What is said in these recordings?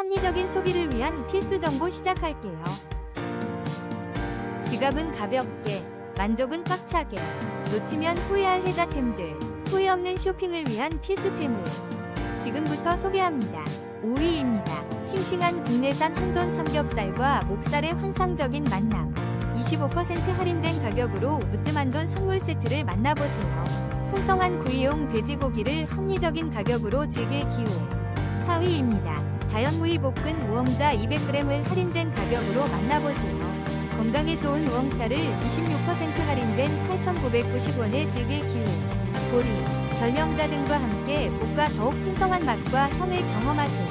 합리적인 소비를 위한 필수 정보 시작할게요. 지갑은 가볍게, 만족은 꽉차게, 놓치면 후회할 혜자템들, 후회 없는 쇼핑을 위한 필수템을 지금부터 소개합니다. 5위입니다. 싱싱한 국내산 한돈 삼겹살과 목살의 환상적인 만남. 25% 할인된 가격으로 으뜸한돈 선물 세트를 만나보세요. 풍성한 구이용 돼지고기를 합리적인 가격으로 즐길 기회. 4위입니다. 자연무이 볶은 우엉자 200g을 할인된 가격으로 만나보세요. 건강에 좋은 우엉차를 26% 할인된 8,990원에 즐길 기회. 보리, 결명자 등과 함께 볶아 더욱 풍성한 맛과 향을 경험하세요.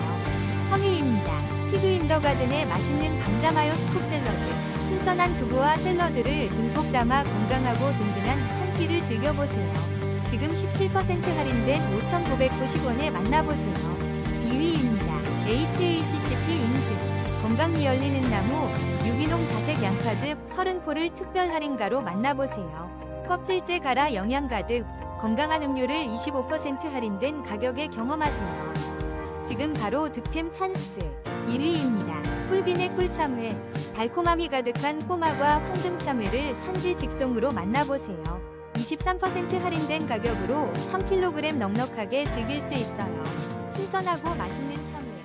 3위입니다. 피그 인더 가든의 맛있는 감자 마요 스프 샐러드. 신선한 두부와 샐러드를 듬뿍 담아 건강하고 든든한 한 끼를 즐겨보세요. 지금 17% 할인된 5,990원에 만나보세요. 2위입니다. HACCP 인증. 건강 열리는 나무, 유기농 자색 양파즙 30포를 특별 할인가로 만나보세요. 껍질째 갈아 영양 가득, 건강한 음료를 25% 할인된 가격에 경험하세요. 지금 바로 득템 찬스 1위입니다. 꿀빈의 꿀참회 달콤함이 가득한 꼬마과 황금참회를 산지 직송으로 만나보세요. 23% 할인된 가격으로 3kg 넉넉하게 즐길 수 있어요. 신선하고 맛있는 참회